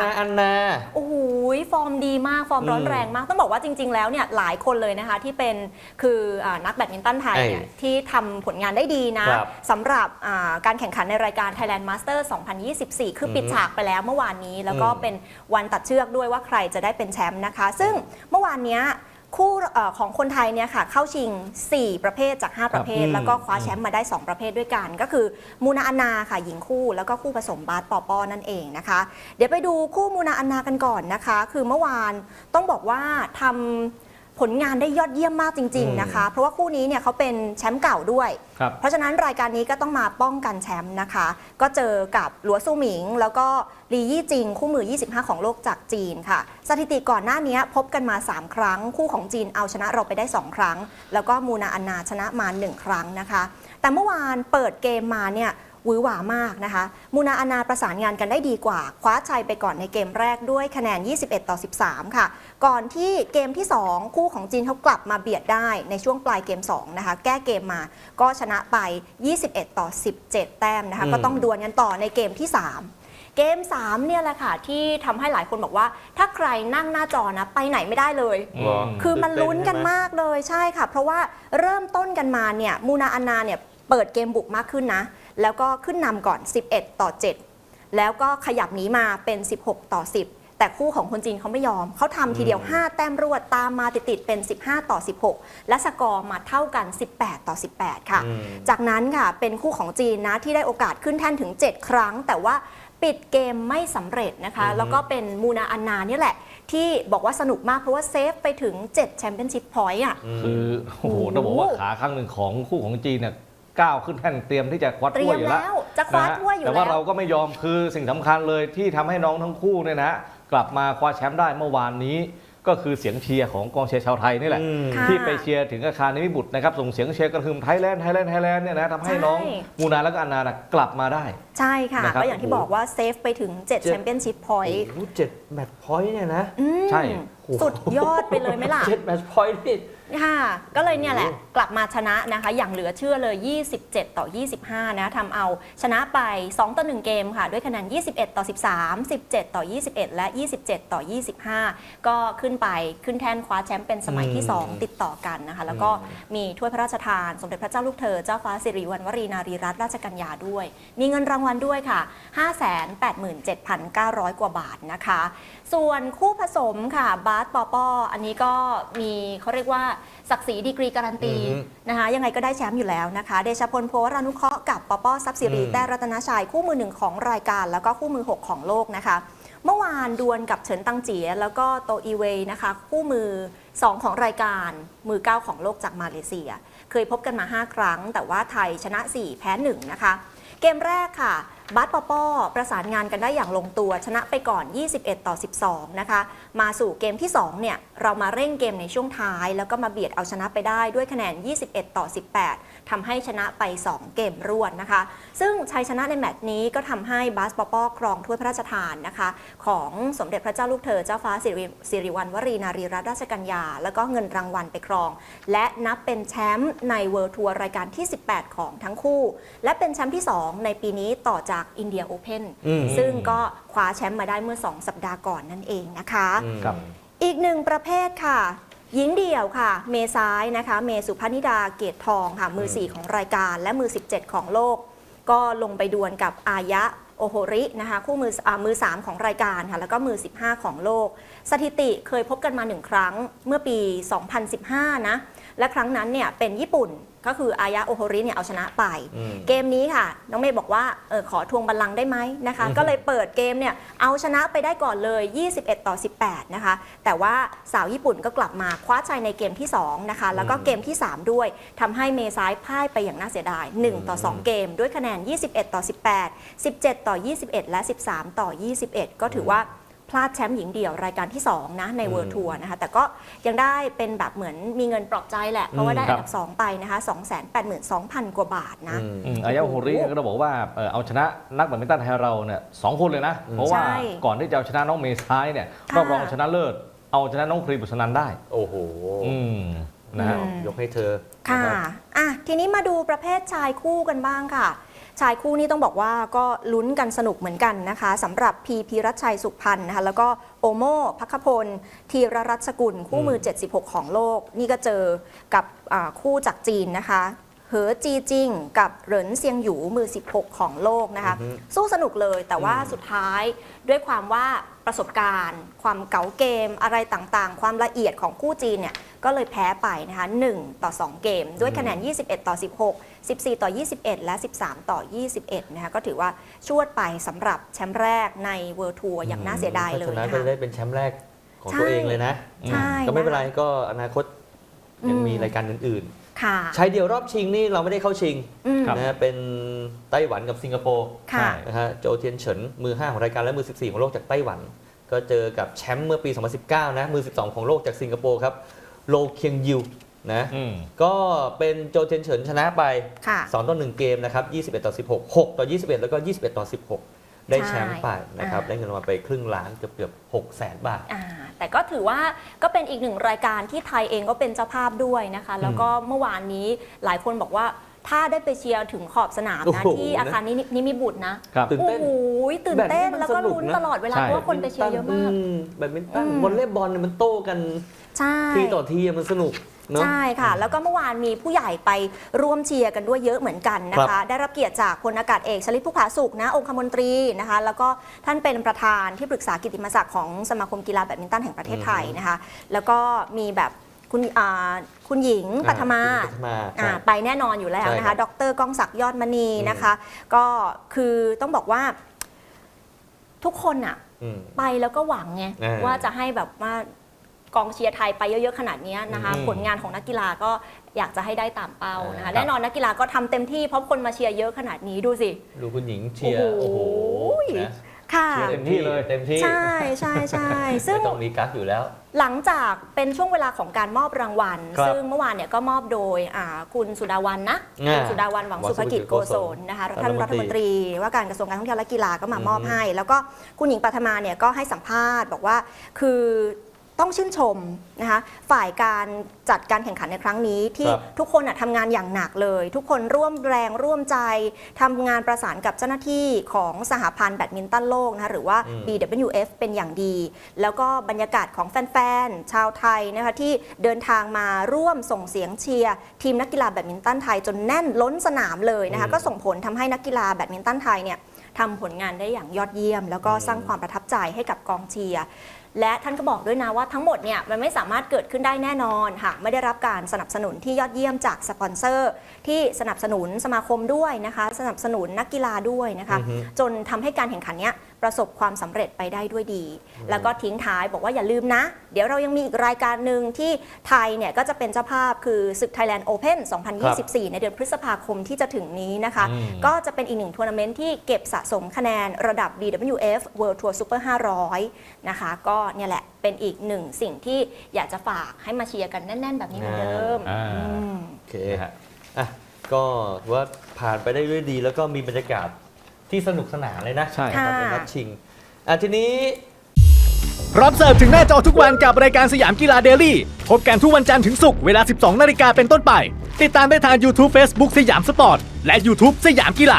นาอันนา โอ้โหฟอร์มดีมากฟอร์มร้อนอืมแรงมาก ต้องบอกว่าจริง ๆ แล้วเนี่ยหลายคนเลยนะคะที่เป็นคืออานักแบดมินตันไทยเนี่ยเอ้ยที่ทำผลงานได้ดีนะครับสำหรับอ่าการแข่งขันในรายการ Thailand Master 2024 คือปิดอือฮึฉากไปแล้วเมื่อวานนี้ แล้วก็อืมเป็นวันตัดเชือกด้วยว่าใครจะได้เป็นแชมป์นะคะ ซึ่งเมื่อวานเนี้ย คู่เอ่อของคนไทยเนี่ยค่ะเข้าชิง 4 ประเภทจาก 5 ประเภทอืมแล้วก็คว้าแชมป์มาได้ 2 ประเภทด้วยกัน ก็คือมูนาอานาค่ะหญิงคู่แล้วก็คู่ผสมบาสปอปอนั่นเองนะคะ เดี๋ยวไปดูคู่มูนาอานากันก่อนนะคะ คือเมื่อวานต้องบอกว่าทำ ผลงานได้ยอดเยี่ยมมากจริง ๆนะคะ เพราะว่าคู่นี้เนี่ยเขาเป็นแชมป์เก่าด้วย ครับเพราะฉะนั้นรายการนี้ก็ต้องมาป้องกันแชมป์นะคะ ก็เจอกับหลัวซูหมิง แล้วก็ลียี่จิง คู่มือ 25 ของโลกจากจีนค่ะ สถิติก่อนหน้านี้พบกันมา 3 ครั้ง คู่ของจีนเอาชนะเราไปได้ 2 ครั้ง แล้วก็มูนาอันนาชนะมา 1 ครั้งนะคะ แต่เมื่อวานเปิดเกมมาเนี่ยห วือหวามากนะคะ มูนาอานาประสานงานกันได้ดีกว่า คว้าชัยไปก่อนในเกมแรกด้วยคะแนน 21 ต่อ 13 ค่ะ ก่อนที่เกมที่ 2 คู่ของจีนเขากลับมาเบียดได้ในช่วงปลายเกม 2 นะคะ แก้เกมมาก็ชนะไป 21 ต่อ 17 แต้มนะคะอืมก็ต้องดวลกันต่อในเกมที่ 3เกม 3 เนี่ยแหละค่ะที่ทำให้หลายคนบอกว่า ถ้าใครนั่งหน้าจอนะ ไปไหนไม่ได้เลยเหรอคือมันลุ้นกันมากเลยใช่ค่ะ เพราะว่าเริ่มต้นกันมาเนี่ยมูนาอานาเนี่ยเปิดเกมบุกมากขึ้นนะ แล้วก็ขึ้นนำก่อน 11 ต่อ 7 แล้วก็ขยับหนีมาเป็น 16 ต่อ 10 แต่คู่ของคนจีนเขาไม่ยอม เขาทำทีเดียว 5 แต้มรวดตามมาติดๆเป็น 15 ต่อ 16 และสกอร์มาเท่ากัน 18 ต่อ 18 ค่ะอืมจากนั้นค่ะเป็นคู่ของจีนนะที่ได้โอกาสขึ้นแท่นถึง 7 ครั้ง แต่ว่าปิดเกมไม่สำเร็จนะคะอือฮึแล้วก็เป็นมูนาอันนาเนี่ยแหละ ที่บอกว่าสนุกมากเพราะว่าเซฟไปถึง 7 แชมเปี้ยนชิพพอยต์อะ คือโอ้โหโอ้โหต้องบอกว่าขาข้างหนึ่งของคู่ของจีนเนี่ย ก้าวขึ้นแท่นเตรียมที่จะคว้าเตรีถ้วยยอยู่แล้วแล้วจะคว้านะฮะถ้วยอยู่แต่ว่าแล้เราวก็ไม่ยอมคือสิ่งสำคัญเลยที่ทำให้น้องทั้งคู่เนี่ยนะกลับมาคว้าแชมป์ได้เมื่อวานนี้ ก็คือเสียงเชียร์ของกองเชียร์ชาวไทยนี่แหละ อืม ค่ะที่ไปเชียร์ถึงอาคารนิมิบุตรนะครับส่งเสียงเชียร์กระหึ่มไทยแลนด์ไทยแลนด์ไทยแลนด์เนี่ยนะทำให้น้องใช่ มูนาและก็อันนานะกลับมาได้ใช่ค่ะ นะครับก็อย่างที่โอ้โหบอกว่าเซฟไปถึง 7 เจ็ด แชมเปี้ยนชิพพอยต์โอ้โหเจ็ดแมตช์พอยต์เนี่ยนะ ใช่ สุดยอดไปเลยไหมล่ะ เจ็ดแมตช์พอยต์นี่ ค่ะ ก็เลยเนี่ยแหละโอ้โหกลับมาชนะนะคะ อย่างเหลือเชื่อเลย 27 ต่อ 25 นะทำเอาชนะไป 2 ต่อ 1 เกมค่ะ ด้วยคะแนน 21 ต่อ 13 17 ต่อ 21 และ 27 ต่อ 25 ก็ขึ้นไปขึ้นแท่นคว้าแชมป์เป็นสมัยที่ อืม 2 ติดต่อกันนะคะ แล้วก็มีถ้วยพระราชทาน สมเด็จพระเจ้าลูกเธอ เจ้าฟ้าสิริวัณวรีนารีรัตนราชกัญญาด้วย มีเงินรางวัลด้วยค่ะ 587,900 กว่าบาทนะคะ ส่วนคู่ผสมค่ะบาสปอปออันนี้ก็มีเขาเรียกว่าศักดิ์ศรีดีกรีการันตีอือฮึนะคะยังไงก็ได้แชมป์อยู่แล้วนะคะ เดชพลโพวรานุเคราะห์กับปอปอทรัพย์สิริอืม แต่รัตนชัยคู่มือหนึ่งของรายการ แล้วก็คู่มือ6ของโลกนะคะ เมื่อวานดวลกับเฉินตังเจีย แล้วก็โตอีเวย์นะคะ คู่มือ 2 ของรายการมือ 9 ของโลกจากมาเลเซีย เคยพบกันมา 5 ครั้ง แต่ว่าไทยชนะ 4 แพ้ 1 นะคะ เกมแรกค่ะ บัสปอปอประสานงานกันได้อย่างลงตัวชนะไปก่อน 21 ต่อ 12 นะคะ มาสู่เกมที่ 2 เนี่ย เรามาเร่งเกมในช่วงท้าย แล้วก็มาเบียดเอาชนะไปได้ด้วยคะแนน 21 ต่อ 18ทำให้ชนะไป 2 เกมรวดนะคะ ซึ่งชัยชนะในแมตช์นี้ก็ทำให้บัสปอปอครองถ้วยพระราชทานนะคะ ของสมเด็จพระเจ้าลูกเธอเจ้าฟ้าสิริสริวัณวรีนารีรัตนราชกัญญา แล้วก็เงินรางวัลไปครอง และนับเป็นแชมป์ในเวิร์ทัวร์รายการที่ 18 ของทั้งคู่ และเป็นแชมป์ที่ 2 ในปีนี้ต่อจากอินเดียโอเพนอืม ซึ่งก็คว้าแชมป์มาได้เมื่อ 2 สัปดาห์ก่อนนั่นเองนะคะครับ อีกหนึ่งประเภทค่ะ หญิงเดี่ยวค่ะ เมซ้ายนะคะ เมสุพนิดาเกตทองค่ะ มือ 4 ของรายการและมือ 17 ของโลก ก็ลงไปดวลกับอายะโอโฮรินะคะ คู่มืออามือ 3 ของรายการค่ะ แล้วก็มือ 15 ของโลก สถิติเคยพบกันมาหนึ่งครั้งเมื่อปี 2015 นะ และครั้งนั้นเนี่ยเป็นญี่ปุ่น ก็คืออายะโอโฮริเนี่ยเอาชนะไปอืมเกมนี้ค่ะ น้องเมย์บอกว่าเออขอทวงบัลลังก์ได้ไหมนะคะอืมก็เลยเปิดเกมเนี่ยเอาชนะไปได้ก่อนเลย 21 ต่อ 18 นะคะ แต่ว่าสาวญี่ปุ่นก็กลับมาคว้าชัยในเกมที่ 2 นะคะ แล้วก็เกมที่ 3 ด้วยทำให้เมซ้ายพ่ายไปอย่างน่าเสียดาย 1 ต่อ 2 เกม ด้วยคะแนน 21 ต่อ 18 17 ต่อ 21 และ 13 ต่อ 21 ก็ถือว่า พลาดแชมป์หญิงเดี่ยวรายการที่ 2 นะ ในเวิร์ทัวร์นะคะ แต่ก็ยังได้เป็นแบบเหมือนมีเงินปลอบใจแหละ เพราะว่าได้อันดับ 2 ไปนะคะ 282,000 กว่าบาทนะอืมอืมอายะโฮริก็ต้องบอกว่าเอ่อเอาชนะนักแบดมินตันไทยเราเนี่ยสองคนเลยนะ เพราะว่าใช่ก่อนที่จะเอาชนะน้องเมย์ซ้ายเนี่ยค่ะรอบรองชนะเลิศเอาชนะน้องพรีบุษนันได้ โอ้โหอืมนะฮะอืมยกให้เธอค่ะนรับอะทีนี้มาดูประเภทชายคู่กันบ้างค่ะ ชชายคู่นี้ต้องบอกว่าก็ลุ้นกันสนุกเหมือนกันนะคะสำหรับพีพีรัชชัยสุขพันธ์นะคะแล้วก็โอโม่พักขพลธีรรัตน์สกุลคู่มือ 76 ของโลก นี่ก็เจอกับอ่าคู่จากจีนนะคะ เหอจีจิงกับเหรินเซียงหยูมือ 16 ของโลกนะคะอือฮึสู้สนุกเลยแต่ว่าสุดท้ายด้วยความว่าประสบการณ์ ความเก๋าเกมอะไรต่างๆ ความละเอียดของคู่จีนเนี่ยก็เลยแพ้ไปนะคะ1ต่อ 2 เกม ด้วยคะแนน 21 ต่อ 16 14 ต่อ 21 และ 13 ต่อ 21 นะคะก็ถือว่าชวดไปสำหรับแชมป์แรกในเวิร์ทัวร์อย่างน่าเสียดายเลยถ้ชนะนะก็คะจะได้เป็นแชมป์แรกของใช่ตัวเองเลยนะใช่ก็ไม่เป็นไรนะคะก็อนาคตยังอืมมีรายการอื่น ค่ะๆชายเดียวรอบชิงนี่เราไม่ได้เข้าชิงอืมครับนะฮะเป็นไต้หวันกับสิงคโปร์ค่ะ นะฮะโจเทียนเฉินมือ 5 ของรายการและมือ 14 ของโลกจากไต้หวัน ก็เจอกับแชมป์เมื่อปี 2019 นะมือ 12 ของโลกจากสิงคโปร์ครับโลเคียงยิวนะ อืม ก็เป็นโจเทียนเฉินชนะไป ค่ะ 2 ต่อ 1 เกมนะครับ 21 ต่อ 16 6 ต่อ 21 แล้วก็ 21 ต่อ 16 ได้แชมป์ไปนะครับใช่ได้เงินรางวัลไปครึ่งล้านเกือบเกือบ6แสนบาท อ่าแต่ก็ถือว่าก็เป็นอีกหนึ่งรายการที่ไทยเองก็เป็นเจ้าภาพด้วยนะคะ แล้วก็เมื่อวานนี้หลายคนบอกว่าถ้าได้ไปเชียร์ถึงขอบสนามโอ้นะโหที่อาคารนินิมิบุตรนะครับ ตื่นโอ้เต้น โหตื่นเต้นแบบนี้มันแล้วก็สนุกลุ้นนะ ตลอดเวลาใช่ เพราะว่าคนไปเชียร์เยอะมาก แบดมินตันอืม วอลเลย์บอลเนี่ยมันโต้กันใช่ ทีต่อทีอะมันสนุก เนาะใช่ค่ะ แล้วก็เมื่อวานมีผู้ใหญ่ไปร่วมเชียร์กันด้วยเยอะเหมือนกันนะครัคะ บได้รับเกียรติจากพลอากาศเอกชลิตผู้ผาสุกนะองคมนตรีนะคะ แล้วก็ท่านเป็นประธานที่ปรึกษากิตติมศักดิ์ของสมาคมกีฬาแบดมินตันแห่งประเทศไทยนะคะ แล้วก็มีแบบคุณอ่าคุณหญิงปัทมาคุณปัทมาอ่าใช่ไปแน่นอนอยู่แล้วนะใช่ครัคะบดรก้องศักดิ์ยอดมณีนะคะ ก็คือต้องบอกว่าทุกคนอะอืม ไปแล้วก็หวังไงอ่าว่าจะให้แบบว่า กองเชียร์ไทยไปเยอะๆขนาดเนี้ยนะคะอืมผลงานของนักกีฬาก็อยากจะให้ได้ตามเป้านะครัคะบแน่นอนนักกีฬาก็ทำเต็มที่เพราะคนมาเชียร์เยอะขนาดนี้ดูสิดูคุณหญิงเชียร์โอ้โอ้โหโหนะค่ะเชียร์เต็มที่เลยเต็มที่ใช่ใช่ใช่ซึ่งไม่ต้องมีกั๊กอยู่แล้ว หลังจากเป็นช่วงเวลาของการมอบรางวัลครับซึ่งเมื่อวานเนี่ยก็มอบโดยอ่าคุณสุดาวันนะอ่าคุณสุดาวันหวังหวังสุภกิจสุภกิจโกศลนะคะรัท่านฐมนตรีรัฐมนตรี ว่าการกระทรวงการท่องเที่ยวและกีฬาก็มามอบอือฮึให้ แล้วก็คุณหญิงปัทมาเนี่ยก็ให้สัมภาษณ์บอกว่าคือ ต้องชื่นชมนะคะฝ่ายการจัดการแข่งขันในครั้งนี้ที่ครับ ทุกคนน่ะทำงานอย่างหนักเลย ทุกคนร่วมแรงร่วมใจทำงานประสานกับเจ้าหน้าที่ของสหพันธ์แบดมินตันโลกนะคะหรือว่า อืม BWF เป็นอย่างดี แล้วก็บรรยากาศของแฟนๆ ชาวไทยนะคะที่เดินทางมาร่วมส่งเสียงเชียร์ทีมนักกีฬาแบดมินตันไทยจนแน่นล้นสนามเลยนะคะอืม ก็ส่งผลทำให้นักกีฬาแบดมินตันไทยเนี่ยทำผลงานได้อย่างยอดเยี่ยม แล้วก็อืมสร้างความประทับใจให้กับกองเชียร์ และท่านก็บอกด้วยนะว่าทั้งหมดเนี่ยมันไม่สามารถเกิดขึ้นได้แน่นอนหากไม่ได้รับการสนับสนุนที่ยอดเยี่ยมจากสปอนเซอร์ ที่สนับสนุนสมาคมด้วยนะคะ สนับสนุนนักกีฬาด้วยนะคะอือฮึจนทำให้การแข่งขันเนี้ย ประสบความสำเร็จไปได้ด้วยดี แล้วก็ทิ้งท้ายบอกว่าอย่าลืมนะ เดี๋ยวเรายังมีอีกรายการหนึ่งที่ไทยเนี่ยก็จะเป็นเจ้าภาพคือศึก Thailand Open 2024 ในเดือนพฤษภาคมที่จะถึงนี้นะคะอืมก็จะเป็นอีกหนึ่งทัวร์นาเมนต์ที่เก็บสะสมคะแนนระดับ BWF World Tour Super 500 นะคะ ก็เนี่ยแหละเป็นอีกหนึ่งสิ่งที่อยากจะฝากให้มาเชียร์กันแน่น ๆ แบบนี้เหมือนเดิมอ่า อืม โอเคนะฮะอะก็ถือว่าผ่านไปได้ด้วยดี แล้วก็มีบรรยากาศ ที่สนุกสนานเลยนะใช่นะครับค่ะเป็นนัดชิงอะทีนี้ พร้อมเสิร์ฟถึงหน้าจอทุกวันกับรายการสยามกีฬาเดลี่ พบกันทุกวันจันทร์ถึงศุกร์เวลา 12 นาฬิกาเป็นต้นไป ติดตามได้ทาง YouTube Facebook สยามสปอร์ต และ YouTube สยามกีฬา